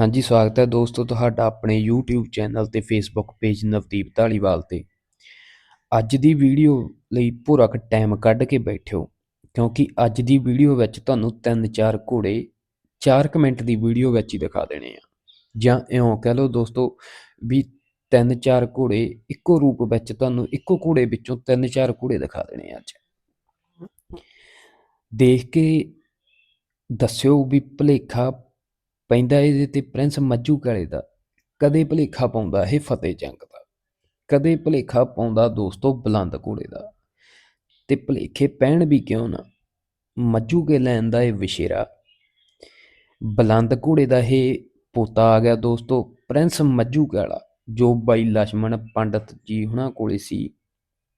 ਹਾਂਜੀ, ਸਵਾਗਤ ਹੈ ਦੋਸਤੋ ਤੁਹਾਡਾ ਆਪਣੇ YouTube ਚੈਨਲ ਤੇ Facebook ਪੇਜ ਨਵਦੀਪ ਢਾਲੀਵਾਲ ਤੇ। ਅੱਜ ਦੀ ਵੀਡੀਓ ਲਈ ਪੂਰਾ ਕੁ ਟਾਈਮ ਕੱਢ ਕੇ ਬੈਠਿਓ, ਕਿਉਂਕਿ ਅੱਜ ਦੀ ਵੀਡੀਓ ਵਿੱਚ ਤੁਹਾਨੂੰ ਤਿੰਨ ਚਾਰ ਘੋੜੇ 4 ਮਿੰਟ ਦੀ ਵੀਡੀਓ ਵਿੱਚ ਹੀ ਦਿਖਾ ਦੇਣੇ ਆ। ਜਾਂ ਇਉਂ ਕਹਿ ਲਓ ਦੋਸਤੋ ਵੀ ਤਿੰਨ ਚਾਰ ਘੋੜੇ ਇੱਕੋ ਰੂਪ ਵਿੱਚ ਤੁਹਾਨੂੰ ਇੱਕੋ ਘੋੜੇ ਵਿੱਚੋਂ ਤਿੰਨ ਚਾਰ ਘੋੜੇ ਦਿਖਾ ਦੇਣੇ ਆ ਅੱਜ। ਦੇਖ ਕੇ ਦੱਸਿਓ ਵੀ ਭਲੇਖਾ ਪੈਂਦਾ ਇਹਦੇ ਤੇ ਪ੍ਰਿੰਸ ਮੱਜੂ ਕਾਲੇ ਦਾ, ਕਦੇ ਭਲੇਖਾ ਪਾਉਂਦਾ ਇਹ ਫਤਿਹ ਜੰਗ ਦਾ, ਕਦੇ ਭਲੇਖਾ ਪਾਉਂਦਾ ਦੋਸਤੋ ਬਲੰਦ ਘੋੜੇ ਦਾ। ਤੇ ਭਲੇਖੇ ਪੈਣ ਵੀ ਕਿਉਂ ਨਾ? ਮੱਜੂ ਕੇ ਲੈਣ ਦਾ ਇਹ ਵਿਸ਼ੇਰਾ ਬਲੰਦ ਘੋੜੇ ਦਾ ਇਹ ਪੋਤਾ ਆ ਗਿਆ ਦੋਸਤੋ, ਪ੍ਰਿੰਸ ਮੱਜੂ ਕਾਲਾ ਜੋ ਬਾਈ ਲక్ష్మణ ਪੰਡਤ ਜੀ ਹੁਣਾਂ ਕੋਲੇ ਸੀ,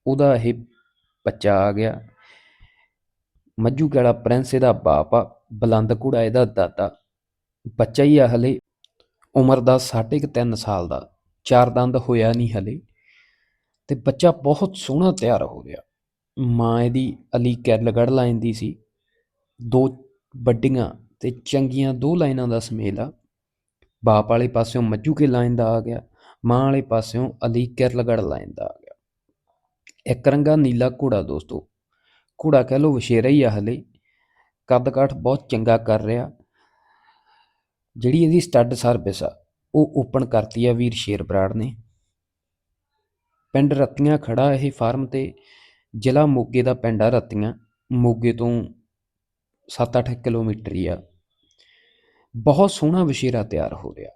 ਉਹਦਾ ਇਹ ਬੱਚਾ ਆ ਗਿਆ। ਮੱਜੂ ਕਾਲਾ ਪ੍ਰਿੰਸ ਇਹਦਾ ਬਾਪ ਆ, ਬਲੰਦ ਘੋੜਾ ਇਹਦਾ ਦਾਦਾ ਬੱਚਾ ਹੀ ਆ ਹਲੇ। ਉਮਰ ਦਾ ਸਾਢੇ ਕੁ ਤਿੰਨ ਸਾਲ ਦਾ। ਚਾਰ ਦੰਦ ਹੋਇਆ ਨਹੀਂ ਹਲੇ। ਤੇ ਬੱਚਾ ਬਹੁਤ ਸੋਹਣਾ ਤਿਆਰ ਹੋ ਗਿਆ। ਮਾਂ ਇਹਦੀ ਅਲੀ ਕੈਰਲਗੜ ਲਾਈਨ ਦੀ ਸੀ। ਦੋ ਵੱਡੀਆਂ ਤੇ ਚੰਗੀਆਂ ਦੋ ਲਾਈਨਾਂ ਦਾ ਸਮੇਲ ਆ। ਬਾਪ ਵਾਲੇ ਪਾਸਿਓਂ ਮੱਜੂ ਕੇ ਲਾਈਨ ਦਾ ਆ ਗਿਆ। ਮਾਂ ਵਾਲੇ ਪਾਸਿਓਂ ਅਲੀ ਕੈਰਲਗੜ ਲਾਈਨ ਦਾ ਆ ਗਿਆ। ਇੱਕ ਰੰਗਾ ਨੀਲਾ ਘੋੜਾ ਦੋਸਤੋ। ਘੋੜਾ ਕਹਿ ਲੋ ਵਸ਼ੇਰਾ ਹੀ ਆ ਹਲੇ। ਕੱਦ ਕਾਠ ਬਹੁਤ ਚੰਗਾ ਕਰ ਰਿਹਾ। ਜਿਹੜੀ ਇਹਦੀ ਸਟੱਡ ਸਰਵਿਸ ਆ, ਉਹ ਓਪਨ ਕਰਤੀ ਆ ਵੀਰ ਸ਼ੇਰ ਬਰਾੜ ਨੇ। ਪਿੰਡ ਰਤੀਆਂ ਖੜਾ ਇਹ ਫਾਰਮ ਤੇ, ਜ਼ਿਲ੍ਹਾ ਮੋਗੇ ਦਾ ਪਿੰਡ ਆ ਰਤੀਆਂ। ਮੋਗੇ ਤੋਂ 7-8 ਕਿਲੋਮੀਟਰ ਹੀ ਆ। ਬਹੁਤ ਸੋਹਣਾ ਵਿਸ਼ੇਰਾ ਤਿਆਰ ਹੋ ਰਿਹਾ।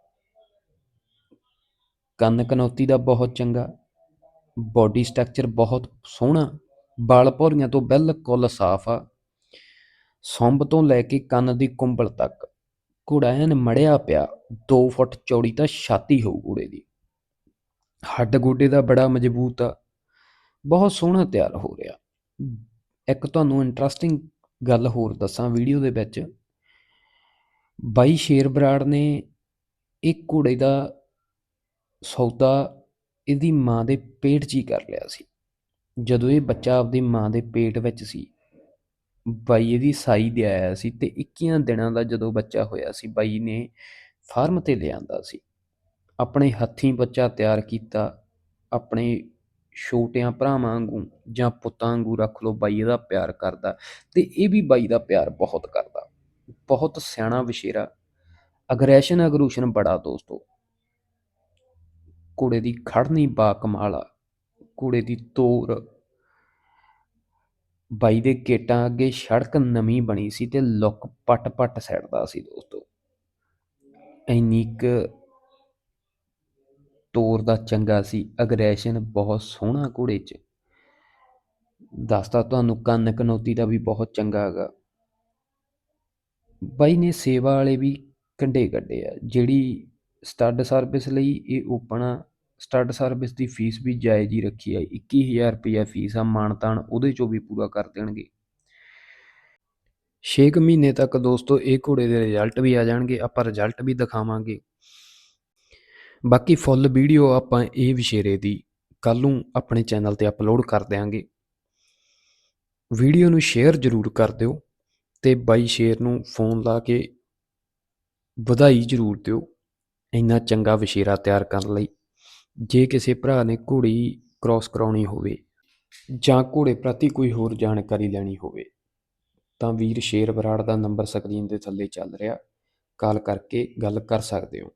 ਕੰਨ ਕਨੌਤੀ ਦਾ ਬਹੁਤ ਚੰਗਾ। ਬਾਡੀ ਸਟਰਕਚਰ ਬਹੁਤ ਸੋਹਣਾ। ਬਾਲ ਭੌਰੀਆਂ ਤੋਂ ਬਿਲਕੁਲ ਸਾਫ਼ ਆ। ਸੁੰਬ ਤੋਂ ਲੈ ਕੇ ਕੰਨ ਦੀ ਕੁੰਬਲ ਤੱਕ। ਘੋੜਾ ਐਨ ਮੜਿਆ ਪਿਆ 2 ਫੁੱਟ ਚੌੜੀ ਤਾਂ ਛਾਤੀ ਹੋਊ ਘੋੜੇ ਦੀ। ਹੱਡ ਗੋਡੇ ਦਾ ਬੜਾ ਮਜ਼ਬੂਤ ਆ, ਬਹੁਤ ਸੋਹਣਾ ਤਿਆਰ ਹੋ ਰਿਹਾ। ਇੱਕ ਤੁਹਾਨੂੰ ਇੰਟਰਸਟਿੰਗ ਗੱਲ ਹੋਰ ਦੱਸਾਂ ਵੀਡੀਓ ਦੇ ਵਿੱਚ। ਬਾਈ ਸ਼ੇਰ ਬਰਾੜ ਨੇ ਇੱਕ ਘੋੜੇ ਦਾ ਸੌਦਾ ਇਹਦੀ ਮਾਂ ਦੇ ਪੇਟ 'ਚ ਹੀ ਕਰ ਲਿਆ ਸੀ। ਜਦੋਂ ਇਹ ਬੱਚਾ ਆਪਦੀ ਮਾਂ ਦੇ ਪੇਟ ਵਿੱਚ ਸੀ ਬਾਈਏ ਦੀ ਸਾਈ ਦੇ ਆਇਆ ਸੀ ਤੇ 21 ਦਿਨਾਂ ਦਾ ਜਦੋਂ ਬੱਚਾ ਹੋਇਆ ਸੀ, ਬਾਈ ਨੇ ਫਾਰਮ ਤੇ ਲਿਆਂਦਾ ਸੀ। ਆਪਣੇ ਹੱਥੀਂ ਬੱਚਾ ਤਿਆਰ ਕੀਤਾ, ਆਪਣੇ ਛੋਟਿਆਂ ਭਰਾਵਾਂ ਵਾਂਗੂ ਜਾਂ ਪੁੱਤਾਂ ਵਾਂਗੂ ਰੱਖ ਲਓ, ਬਾਈ ਇਹਦਾ ਪਿਆਰ ਕਰਦਾ ਤੇ ਇਹ ਵੀ ਬਾਈ ਦਾ ਪਿਆਰ ਬਹੁਤ ਕਰਦਾ। ਬਹੁਤ ਸਿਆਣਾ ਵਿਸ਼ੇਰਾ ਅਗਰੈਸ਼ਨ ਅਗਰੂਸ਼ਨ ਬੜਾ ਦੋਸਤੋ। ਘੋੜੇ ਦੀ ਖੜਨੀ ਬਾ ਕਮਾਲ ਆ ਦੀ ਤੋਰ ਬਾਈ ਦੇ ਗੇਟਾਂ ਅੱਗੇ ਸੜਕ ਨਵੀਂ ਬਣੀ ਸੀ ਤੇ ਲੁੱਕ ਪੱਟ ਪੱਟ ਸੜਦਾ ਸੀ ਦੋਸਤੋ। ਇੰਨੀ ਕੁ ਤੋਰ ਦਾ ਚੰਗਾ ਸੀ ਅਗਰੈਸ਼ਨ ਬਹੁਤ ਸੋਹਣਾ ਘੋੜੇ 'ਚ। ਦੱਸਦਾ ਤੁਹਾਨੂੰ ਕੰਨ ਕਨੌਤੀ ਦਾ ਵੀ ਬਹੁਤ ਚੰਗਾ ਹੈਗਾ। ਬਾਈ ਨੇ ਸੇਵਾ ਵਾਲੇ ਵੀ ਕੰਡੇ ਕੱਢੇ ਆ, ਜਿਹੜੀ ਸਟੱਡ ਸਰਵਿਸ ਲਈ ਇਹ ਓਪਨ ਸਟੱਡ ਸਰਵਿਸ ਦੀ ਫੀਸ ਵੀ ਜਾਇਜ਼ ਹੀ ਰੱਖੀ ਆ 21000 ਰੁਪਇਆ ਫੀਸ ਆ ਮਾਨਤਾਨ ਉਹਦੇ ਚੋਂ ਵੀ ਪੂਰਾ ਕਰ ਦੇਣਗੇ। 6 ਮਹੀਨੇ ਤੱਕ ਦੋਸਤੋ, ਇਹ ਘੋੜੇ ਦੇ ਰਿਜ਼ਲਟ ਵੀ ਆ ਜਾਣਗੇ, ਆਪਾਂ ਰਿਜ਼ਲਟ ਵੀ ਦਿਖਾਵਾਂਗੇ। ਬਾਕੀ ਫੁੱਲ ਵੀਡੀਓ ਆਪਾਂ ਇਹ ਵਿਸ਼ੇਰੇ ਦੀ ਕੱਲ ਨੂੰ ਆਪਣੇ ਚੈਨਲ ਤੇ ਅਪਲੋਡ ਕਰ ਦੇਵਾਂਗੇ ਵੀਡੀਓ ਨੂੰ ਸ਼ੇਅਰ ਜ਼ਰੂਰ ਕਰ ਦਿਓ ਤੇ ਬਾਈ ਸ਼ੇਰ ਨੂੰ ਫੋਨ ਲਾ ਕੇ ਵਧਾਈ ਜ਼ਰੂਰ ਦਿਓ। ਇੰਨਾ ਚੰਗਾ ਵਿਸ਼ੇਰਾ ਤਿਆਰ ਕਰਨ ਲਈ। ਜੇ ਕਿਸੇ ਭਰਾ ਨੇ ਘੋੜੀ ਕ੍ਰਾਸ ਕਰਾਉਣੀ ਹੋਵੇ ਜਾਂ ਘੋੜੇ ਪ੍ਰਤੀ ਕੋਈ ਹੋਰ ਜਾਣਕਾਰੀ ਲੈਣੀ ਹੋਵੇ, ਤਾਂ ਵੀਰ ਸ਼ੇਰ ਬਰਾੜ ਦਾ ਨੰਬਰ ਸਕਰੀਨ ਦੇ ਥੱਲੇ ਚੱਲ ਰਿਹਾ। ਕਾਲ ਕਰਕੇ ਗੱਲ ਕਰ ਸਕਦੇ ਹੋ।